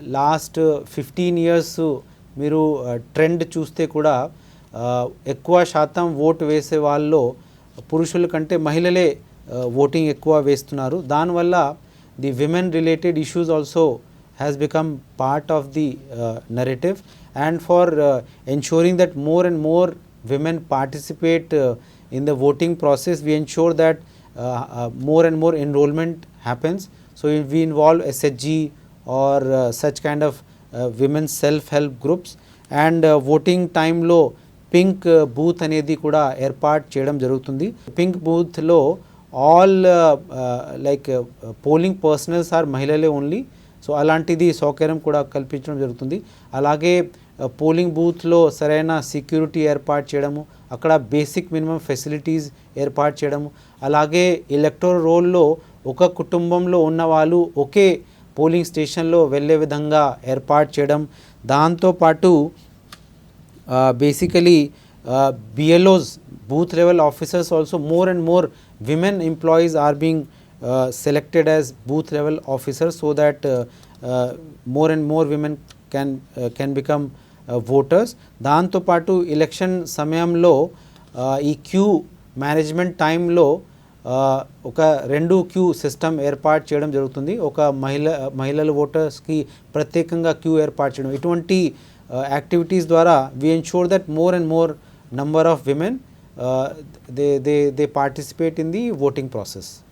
Last fifteen years మీరు trend చూస్తే కూడా ఎక్కువ శాతం ఓటు వేసే వాళ్ళు పురుషుల కంటే మహిళలే ఓటింగ్ ఎక్కువ వేస్తున్నారు. దానివల్ల the women related issues also has become part of the narrative. And for ensuring that more and more women participate in the voting process we ensure that more and more enrollment happens. So we involve SSG or uh, such kind of uh, women's self help groups and voting టైంలో pink booth అనేది కూడా ఏర్పాటు చేయడం జరుగుతుంది pink బూత్లో all like polling personals are మహిళలే only so అలాంటిది సౌకర్యం కూడా కల్పించడం జరుగుతుంది అలాగే పోలింగ్ బూత్లో సరైన సెక్యూరిటీ ఏర్పాటు చేయడము అక్కడ బేసిక్ మినిమం ఫెసిలిటీస్ ఏర్పాటు చేయడము అలాగే ఎలక్టోర్ రోల్లో ఒక కుటుంబంలో ఉన్న వాళ్ళు ఒకే పోలింగ్ స్టేషన్లో వెళ్ళే విధంగా ఏర్పాటు చేయడం దాంతోపాటు basically BLOs booth level officers also more and more women employees are being selected as booth level officers so that more and more women can can become voters దాంతోపాటు ఎలక్షన్ సమయంలో uh, ఈ queue management టైంలో ఒక రెండు queue system ఏర్పాటు చేయడం జరుగుతుంది. ఒక మహిళ మహిళల ఓటర్స్కి ప్రత్యేకంగా క్యూ ఏర్పాటు చేయడం. ఇటువంటి యాక్టివిటీస్ ద్వారా we ensure that more and more number of women they they they participate in the voting process